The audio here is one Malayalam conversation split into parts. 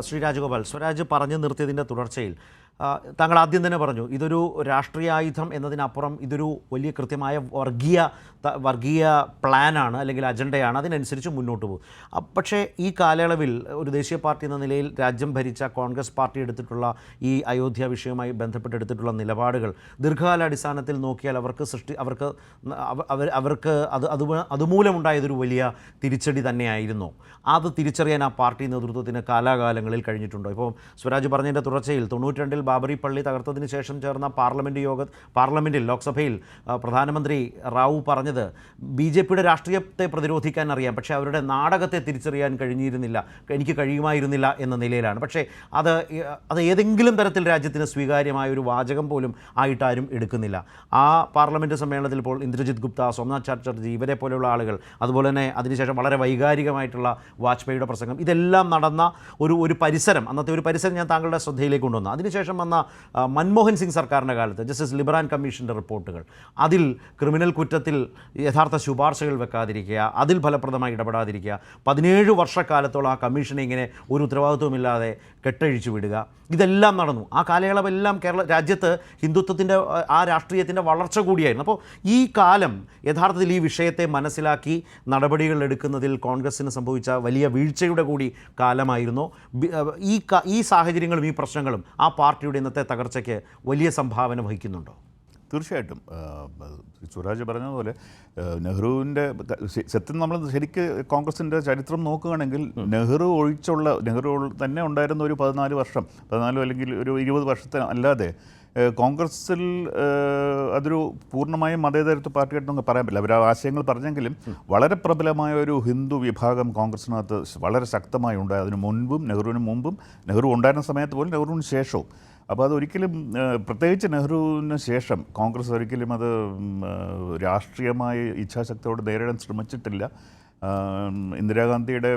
ശ്രീ രാജഗോപാൽ സ്വരാജ് പറഞ്ഞു നിർത്തിയതിന്റെ തുടർച്ചയിൽ താങ്കൾ ആദ്യം തന്നെ പറഞ്ഞു ഇതൊരു രാഷ്ട്രീയ ആയുധം എന്നതിനപ്പുറം ഇതൊരു വലിയ കൃത്യമായ വർഗീയ വർഗീയ പ്ലാനാണ് അല്ലെങ്കിൽ അജണ്ടയാണ് അതിനനുസരിച്ച് മുന്നോട്ട് പോകും. പക്ഷേ ഈ കാലയളവിൽ ഒരു ദേശീയ പാർട്ടി എന്ന നിലയിൽ രാജ്യം ഭരിച്ച കോൺഗ്രസ് പാർട്ടി എടുത്തിട്ടുള്ള ഈ അയോധ്യ വിഷയവുമായി ബന്ധപ്പെട്ടെടുത്തിട്ടുള്ള നിലപാടുകൾ ദീർഘകാലാടിസ്ഥാനത്തിൽ നോക്കിയാൽ അവർക്ക് സൃഷ്ടി അവർക്ക് അവർ അവർക്ക് അത് അത് അതുമൂലമുണ്ടായതൊരു വലിയ തിരിച്ചടി തന്നെയായിരുന്നു. അത് തിരിച്ചറിയാൻ ആ പാർട്ടി നേതൃത്വത്തിന് കാലാകാലങ്ങളിൽ കഴിഞ്ഞിട്ടുണ്ടോ? ഇപ്പോൾ സ്വരാജ് പറഞ്ഞതിന്റെ തുടർച്ചയിൽ തൊണ്ണൂറ്റി രണ്ടിൽ ബാബറി പള്ളി തകർത്തതിന് ശേഷം ചേർന്ന പാർലമെന്റ് യോഗ പാർലമെന്റിൽ ലോക്സഭയിൽ പ്രധാനമന്ത്രി റാവു പറഞ്ഞത് ബി ജെ പിയുടെ രാഷ്ട്രീയത്തെ പ്രതിരോധിക്കാൻ അറിയാം. പക്ഷേ അവരുടെ നാടകത്തെ തിരിച്ചറിയാൻ കഴിഞ്ഞിരുന്നില്ല. എനിക്ക് കഴിയുമായിരുന്നില്ല എന്ന നിലയിലാണ്. പക്ഷേ അത് അത് ഏതെങ്കിലും തരത്തിൽ രാജ്യത്തിന് സ്വീകാര്യമായ ഒരു വാചകം പോലും ആയിട്ടാരും എടുക്കുന്നില്ല. ആ പാർലമെന്റ് സമ്മേളനത്തിൽ ഇപ്പോൾ ഇന്ദ്രജിത് ഗുപ്ത സോംനാഥ് ചാറ്റർജി ഇവരെ പോലെയുള്ള ആളുകൾ അതുപോലെ തന്നെ അതിനുശേഷം വളരെ വൈകാരികമായിട്ടുള്ള വാജ്പേയിയുടെ പ്രസംഗം ഇതെല്ലാം നടന്ന ഒരു ഒരു പരിസരം അന്നത്തെ ഒരു പരിസരം ഞാൻ താങ്കളുടെ ശ്രദ്ധയിലേക്ക് കൊണ്ടുവന്നു. അതിനുശേഷം വന്ന മൻമോഹൻ സിംഗ് സർക്കാരിന്റെ കാലത്ത് ജസ്റ്റിസ് ലിബറാൻ കമ്മീഷന്റെ റിപ്പോർട്ടുകൾ. അതിൽ ക്രിമിനൽ കുറ്റത്തിൽ യഥാർത്ഥ ശുപാർശകൾ വെക്കാതിരിക്കുക അതിൽ ഫലപ്രദമായി ഇടപെടാതിരിക്കുക പതിനേഴ് വർഷക്കാലത്തോളം ആ കമ്മീഷനെ ഇങ്ങനെ ഒരു ഉത്തരവാദിത്വമില്ലാതെ കെട്ടഴിച്ചു വിടുക. ഇതെല്ലാം നടന്നു. ആ കാലയളവെല്ലാം കേരള രാജ്യത്ത് ഹിന്ദുത്വത്തിന്റെ ആ രാഷ്ട്രീയത്തിന്റെ വളർച്ച കൂടിയായിരുന്നു. അപ്പോൾ ഈ കാലം യഥാർത്ഥത്തിൽ ഈ വിഷയത്തെ മനസ്സിലാക്കി നടപടികൾ എടുക്കുന്നതിൽ കോൺഗ്രസ്സിന് സംഭവിച്ച വലിയ വീഴ്ചയുടെ കൂടി കാലമായിരുന്നു. ഈ ഈ സാഹചര്യങ്ങളും ഈ പ്രശ്നങ്ങളും ആ പാർട്ടിയുടെ ഇന്നത്തെ തകർച്ചയ്ക്ക് വലിയ സംഭാവന വഹിക്കുന്നുണ്ടോ? തീർച്ചയായിട്ടും. സുരാജ് പറഞ്ഞതുപോലെ നെഹ്റുവിന്റെ സത്യം നമ്മൾ ശരിക്ക് കോൺഗ്രസിന്റെ ചരിത്രം നോക്കുകയാണെങ്കിൽ നെഹ്റു ഒഴിച്ചുള്ള നെഹ്റു തന്നെ ഉണ്ടായിരുന്ന ഒരു പതിനാല് വർഷം പതിനാല് അല്ലെങ്കിൽ ഒരു ഇരുപത് വർഷത്തിന് അല്ലാതെ കോൺഗ്രസിൽ അതൊരു പൂർണമായും മതേതരത്വ പാർട്ടിയായിട്ട് നമുക്ക് പറയാൻ പറ്റില്ല. അവർ ആശയങ്ങൾ പറഞ്ഞെങ്കിലും വളരെ പ്രബലമായ ഒരു ഹിന്ദു വിഭാഗം കോൺഗ്രസിനകത്ത് വളരെ ശക്തമായി ഉണ്ടായി. അതിനു മുൻപും നെഹ്റുവിന് മുമ്പും നെഹ്റു ഉണ്ടായിരുന്ന സമയത്ത് പോലും നെഹ്റുവിന് ശേഷവും അപ്പോൾ അതൊരിക്കലും പ്രത്യേകിച്ച് നെഹ്റുവിന് ശേഷം കോൺഗ്രസ് ഒരിക്കലും അത് രാഷ്ട്രീയമായ ഇച്ഛാശക്തിയോട് നേരിടാൻ ശ്രമിച്ചിട്ടില്ല. ഇന്ദിരാഗാന്ധിയുടെ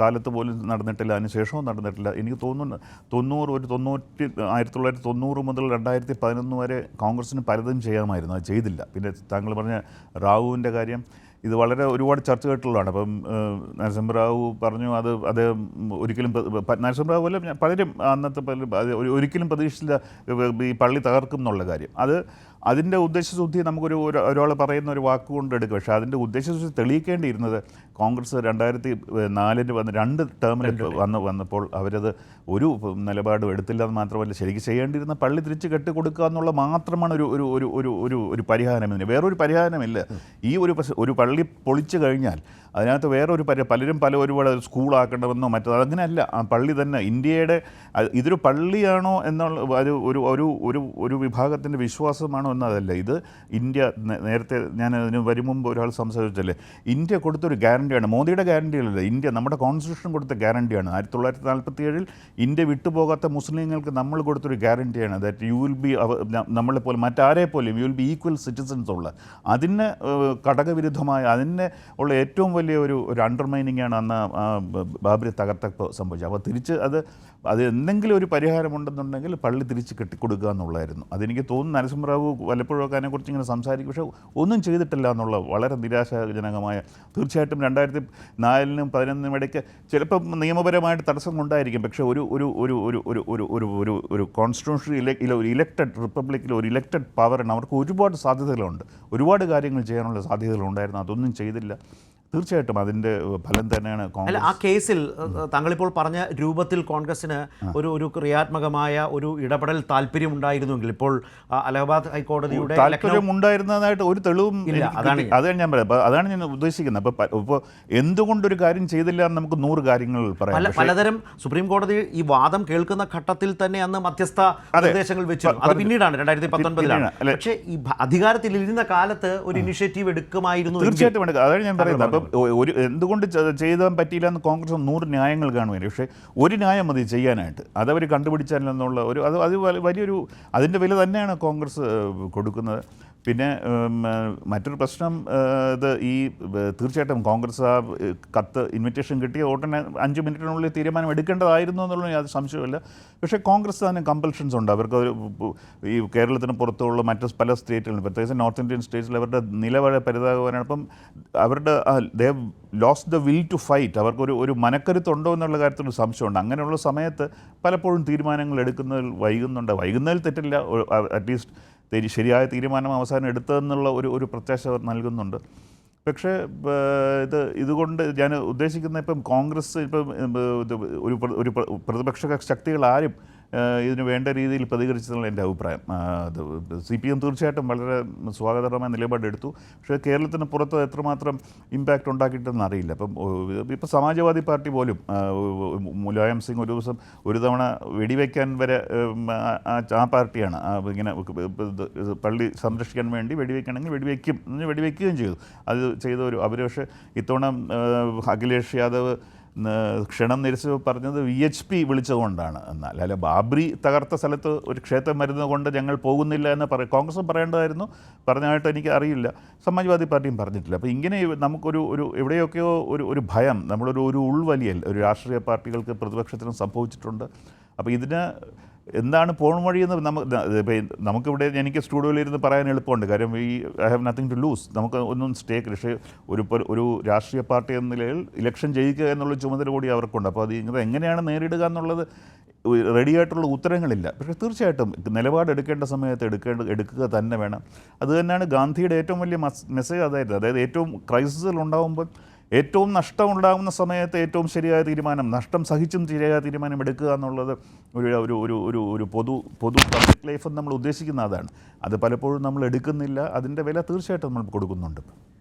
കാലത്ത് പോലും നടന്നിട്ടില്ല അതിനുശേഷവും നടന്നിട്ടില്ല. എനിക്ക് തോന്നുന്നു തൊണ്ണൂറ് ഒരു തൊണ്ണൂറ്റി ആയിരത്തി തൊള്ളായിരത്തി തൊണ്ണൂറ് മുതൽ രണ്ടായിരത്തി പതിനൊന്ന് വരെ കോൺഗ്രസ്സിന് പലതും ചെയ്യാമായിരുന്നു അത് ചെയ്തില്ല. പിന്നെ താങ്കൾ പറഞ്ഞ റാവുവിന്റെ കാര്യം ഇത് വളരെ ഒരുപാട് ചർച്ച കേട്ടുള്ളതാണ് അപ്പം നരസിംഹറാവു പറഞ്ഞു അത് അത് ഒരിക്കലും നരസിംഹറാവു പോലെ പലരും അന്നത്തെ പലരും ഒരിക്കലും പ്രതീക്ഷിച്ചില്ല ഈ പള്ളി തകർക്കും എന്നുള്ള കാര്യം. അത് അതിന്റെ ഉദ്ദേശശുദ്ധി നമുക്കൊരു ഒരാൾ പറയുന്ന ഒരു വാക്കുകൊണ്ട് എടുക്കും. പക്ഷേ അതിന്റെ ഉദ്ദേശശുദ്ധി തെളിയിക്കേണ്ടിയിരുന്നത് കോൺഗ്രസ് രണ്ടായിരത്തി നാലിന് വന്ന് രണ്ട് ടേമിൽ വന്ന് വന്നപ്പോൾ അവരത് ഒരു നിലപാടും എടുത്തില്ല എന്ന് മാത്രമല്ല ശരിക്കും ചെയ്യേണ്ടിയിരുന്ന പള്ളി തിരിച്ച് കെട്ടിക്കൊടുക്കുക എന്നുള്ള മാത്രമാണ് ഒരു ഒരു ഒരു ഒരു ഒരു ഒരു പരിഹാരം ഇതിന്. വേറൊരു പരിഹാരമില്ല. ഈ ഒരു ഒരു പള്ളി പൊളിച്ചു കഴിഞ്ഞാൽ അതിനകത്ത് വേറൊരു പരി പലരും പല ഒരുപാട് സ്കൂളാക്കേണ്ടതെന്നോ മറ്റോ അങ്ങനെയല്ല ആ പള്ളി തന്നെ ഇന്ത്യയുടെ ഇതൊരു പള്ളിയാണോ എന്നുള്ള ഒരു ഒരു ഒരു ഒരു ഒരു വിഭാഗത്തിന്റെ വിശ്വാസമാണോ എന്നതല്ല ഇത് ഇന്ത്യ നേരത്തെ ഞാൻ അതിന് വരും മുമ്പ് ഒരാൾ സംസാരിച്ചല്ലേ ഇന്ത്യ കൊടുത്തൊരു ഗ്യാരണ്ടിയാണ് മോദിയുടെ ഗ്യാരണ്ടിയല്ല ഇന്ത്യ നമ്മുടെ കോൺസ്റ്റിറ്റ്യൂഷൻ കൊടുത്ത ഗ്യാരണ്ടിയാണ്. ആയിരത്തി തൊള്ളായിരത്തി നാൽപ്പത്തി ഏഴിൽ ഇന്ത്യ വിട്ടുപോകാത്ത മുസ്ലിങ്ങൾക്ക് നമ്മൾ കൊടുത്തൊരു ഗ്യാരണ്ടിയാണ്. ദാറ്റ് യു വിൽ ബി നമ്മളെ പോലെ മറ്റാരെ പോലെയും you will be equal citizens ഉള്ള. അതിന് ഘടകവിരുദ്ധമായ അതിന് ഉള്ള ഏറ്റവും വലിയ ഒരു ഒരു അണ്ടർമൈനിങ് ആണ് അന്ന് ബാബരി തകർത്തപ്പോൾ സംഭവിച്ചത്. അപ്പോൾ തിരിച്ച് അത് അത് എന്തെങ്കിലും ഒരു പരിഹാരമുണ്ടെന്നുണ്ടെങ്കിൽ പള്ളി തിരിച്ച് കെട്ടിക്കൊടുക്കുക എന്നുള്ളതായിരുന്നു. അതെനിക്ക് തോന്നുന്നു നരസിംഹറാവു വല്ലപ്പോഴൊക്കെ അതിനെക്കുറിച്ച് ഇങ്ങനെ സംസാരിക്കും. പക്ഷേ ഒന്നും ചെയ്തിട്ടില്ല എന്നുള്ള വളരെ നിരാശാജനകമായ തീർച്ചയായിട്ടും രണ്ടായിരത്തി നാലിനും പതിനൊന്നിനും ഇടയ്ക്ക് ചിലപ്പം നിയമപരമായിട്ട് തടസ്സം കൊണ്ടായിരിക്കും. പക്ഷേ ഒരു ഒരു ഒരു ഒരു ഒരു ഒരു ഒരു ഒരു ഒരു കോൺസ്റ്റിറ്റ്യൂഷൻ ഇല ഒരു ഇലക്റ്റഡ് റിപ്പബ്ലിക്കിൽ ഒരു ഇലക്റ്റഡ് പവറാണ് അവർക്ക് ഒരുപാട് സാധ്യതകളുണ്ട്. ഒരുപാട് കാര്യങ്ങൾ ചെയ്യാനുള്ള സാധ്യതകളുണ്ടായിരുന്നു. അതൊന്നും ചെയ്തില്ല. തീർച്ചയായിട്ടും അതിന്റെ ഫലം തന്നെയാണ് അല്ല കോൺഗ്രസ്. ആ കേസിൽ താങ്കളിപ്പോൾ പറഞ്ഞ രൂപത്തിൽ കോൺഗ്രസിന് ഒരു ഒരു ക്രിയാത്മകമായ ഒരു ഇടപെടൽ താല്പര്യം ഉണ്ടായിരുന്നുവെങ്കിൽ ഇപ്പോൾ അലഹബാദ് ഹൈക്കോടതിയുടെ താല്പര്യം ഉണ്ടായിരുന്നതായിട്ട് ഒരു തെളിവും ഇല്ല, അതാണ് അതാണ് ഞാൻ പറയാം. അതാണ് ഞാൻ ഉദ്ദേശിക്കുന്നത്. അപ്പോൾ ഇപ്പോൾ എന്തുകൊണ്ടൊരു കാര്യം ചെയ്തില്ല എന്ന് നമുക്ക് നൂറ് കാര്യങ്ങൾ പറയാം. പല പലതരം സുപ്രീം കോടതി ഈ വാദം കേൾക്കുന്ന ഘട്ടത്തിൽ തന്നെ അന്ന് മധ്യസ്ഥ. നിർദ്ദേശങ്ങൾ വെച്ചു. അത്. പിന്നീടാണ് രണ്ടായിരത്തി പത്തൊൻപതിലാണ്? പക്ഷേ ഈ അധികാരത്തിൽ ഇരുന്ന കാലത്ത് ഒരു ഇനിഷ്യേറ്റീവ് എടുക്കുമായിരുന്നു തീർച്ചയായിട്ടും അതാണ് ഞാൻ പറയുന്നത്. അപ്പം ഒരു എന്തുകൊണ്ട് ചെയ്താൻ പറ്റിയില്ല എന്ന് കോൺഗ്രസ് നൂറ് ന്യായങ്ങൾ കാണുമായിരുന്നു. പക്ഷേ ഒരു ന്യായം മതി ചെയ്യാനായിട്ട്. അതവർ കണ്ടുപിടിച്ചാലെന്നുള്ള ഒരു അത് അത് വലിയൊരു അതിന്റെ വില തന്നെയാണ് കോൺഗ്രസ് കൊടുക്കുന്നത്. പിന്നെ മറ്റൊരു പ്രശ്നം ഇത് ഈ തീർച്ചയായിട്ടും കോൺഗ്രസ് ആ കത്ത് ഇൻവിറ്റേഷൻ കിട്ടിയ ഉടനെ അഞ്ച് മിനിറ്റിനുള്ളിൽ തീരുമാനം എടുക്കേണ്ടതായിരുന്നു എന്നുള്ള യാതൊരു സംശയമില്ല പക്ഷേ കോൺഗ്രസ് തന്നെ കമ്പൽഷൻസ് ഉണ്ട്. അവർക്ക് ഒരു ഈ കേരളത്തിന് പുറത്തുള്ള മറ്റ് പല സ്റ്റേറ്റുകളിലും പ്രത്യേകിച്ച് നോർത്ത് ഇന്ത്യൻ സ്റ്റേറ്റ്സിൽ അവരുടെ നില വളരെ പരിതാപകരമാണ്. അപ്പം അവരുടെ they lose the will to fight അവർക്കൊരു ഒരു മനക്കരുത്തുണ്ടോ എന്നുള്ള കാര്യത്തിൽ സംശയമുണ്ട്. അങ്ങനെയുള്ള സമയത്ത് പലപ്പോഴും തീരുമാനങ്ങൾ എടുക്കുന്നതിൽ വൈകുന്നുണ്ട്. വൈകുന്നതിൽ തെറ്റില്ല. അറ്റ്ലീസ്റ്റ് ശരിയായ തീരുമാനം അവസാനം എടുത്തതെന്നുള്ള ഒരു ഒരു പ്രത്യാശ അവർ നൽകുന്നുണ്ട്. പക്ഷേ ഇത് ഇതുകൊണ്ട് ഞാൻ ഉദ്ദേശിക്കുന്ന ഇപ്പം കോൺഗ്രസ് ഇപ്പം ഒരു ഒരു പ്രതിപക്ഷ ശക്തികൾ ആരും ഇതിന് വേണ്ട രീതിയിൽ പ്രതികരിച്ചതെന്നുള്ള എന്റെ അഭിപ്രായം. സി പി എം തീർച്ചയായിട്ടും വളരെ സ്വാഗതകരമായ നിലപാടെടുത്തു പക്ഷേ കേരളത്തിന് പുറത്ത് എത്രമാത്രം ഇമ്പാക്റ്റ് ഉണ്ടാക്കിയിട്ടെന്ന് അറിയില്ല. അപ്പം ഇപ്പോൾ സമാജ്വാദി പാർട്ടി പോലും മുലായം സിംഗ് ഒരു ദിവസം ഒരു തവണ വെടിവെക്കാൻ വരെ ആ- പാർട്ടിയാണ്. ഇങ്ങനെ പള്ളി സംരക്ഷിക്കാൻ വേണ്ടി വെടിവെക്കണമെങ്കിൽ വെടിവെക്കും വെടിവെക്കുകയും ചെയ്തു. അത് ചെയ്ത ഒരു അവർ പക്ഷേ ഇത്തവണ അഖിലേഷ് യാദവ് ക്ഷണം നിരസിച്ച് പറഞ്ഞത് വി എച്ച് പി വിളിച്ചതുകൊണ്ടാണ്. എന്നാൽ അല്ല ബാബ്രി തകർത്ത സ്ഥലത്ത് ഒരു ക്ഷേത്രം വരുന്നത് കൊണ്ട് ഞങ്ങൾ പോകുന്നില്ല എന്ന് പറ കോൺഗ്രസും പറയേണ്ടതായിരുന്നു. പറഞ്ഞതായിട്ട് എനിക്ക് അറിയില്ല. സമാജ്വാദി പാർട്ടിയും പറഞ്ഞിട്ടില്ല. അപ്പോൾ ഇങ്ങനെ നമുക്കൊരു ഒരു എവിടെയൊക്കെയോ ഒരു ഒരു ഭയം നമ്മളൊരു ഒരു ഉൾവലിയൽ ഒരു രാഷ്ട്രീയ പാർട്ടികൾക്ക് പ്രതിപക്ഷത്തിനും സംഭവിച്ചിട്ടുണ്ട്. അപ്പോൾ ഇതിന് എന്താണ് പോൺ എന്ന് നമുക്ക് നമുക്കിവിടെ എനിക്ക് സ്റ്റുഡിയോയിലിരുന്ന് പറയാൻ എളുപ്പമുണ്ട്. കാര്യം ഈ I have nothing to lose നമുക്ക് ഒന്നും സ്റ്റേക്ക് പക്ഷേ ഒരു ഒരു രാഷ്ട്രീയ പാർട്ടി എന്ന നിലയിൽ ഇലക്ഷൻ ജയിക്കുക എന്നുള്ള ചുമതല കൂടി അവർക്കുണ്ട്. അപ്പോൾ അത് ഇത് എങ്ങനെയാണ് നേരിടുക എന്നുള്ളത് റെഡി ആയിട്ടുള്ള ഉത്തരങ്ങളില്ല. പക്ഷേ തീർച്ചയായിട്ടും നിലപാടെടുക്കേണ്ട സമയത്ത് എടുക്കേണ്ട എടുക്കുക തന്നെ വേണം. അതുതന്നെയാണ് ഗാന്ധിയുടെ ഏറ്റവും വലിയ മെസ്സേജ്. അതായിരുന്നു അതായത് ഏറ്റവും ക്രൈസിസിൽ ഉണ്ടാകുമ്പോൾ ഏറ്റവും നഷ്ടം ഉണ്ടാകുന്ന സമയത്ത് ഏറ്റവും ശരിയായ തീരുമാനം നഷ്ടം സഹിച്ചും ശരിയായ തീരുമാനം എടുക്കുക എന്നുള്ളത് ഒരു ഒരു ഒരു ഒരു ഒരു പൊതു പൊതു പബ്ലിക് ലൈഫ് നമ്മൾ ഉദ്ദേശിക്കുന്ന അതാണ്. അത് പലപ്പോഴും നമ്മൾ എടുക്കുന്നില്ല. അതിന്റെ വില തീർച്ചയായിട്ടും നമ്മൾ കൊടുക്കുന്നുണ്ട്.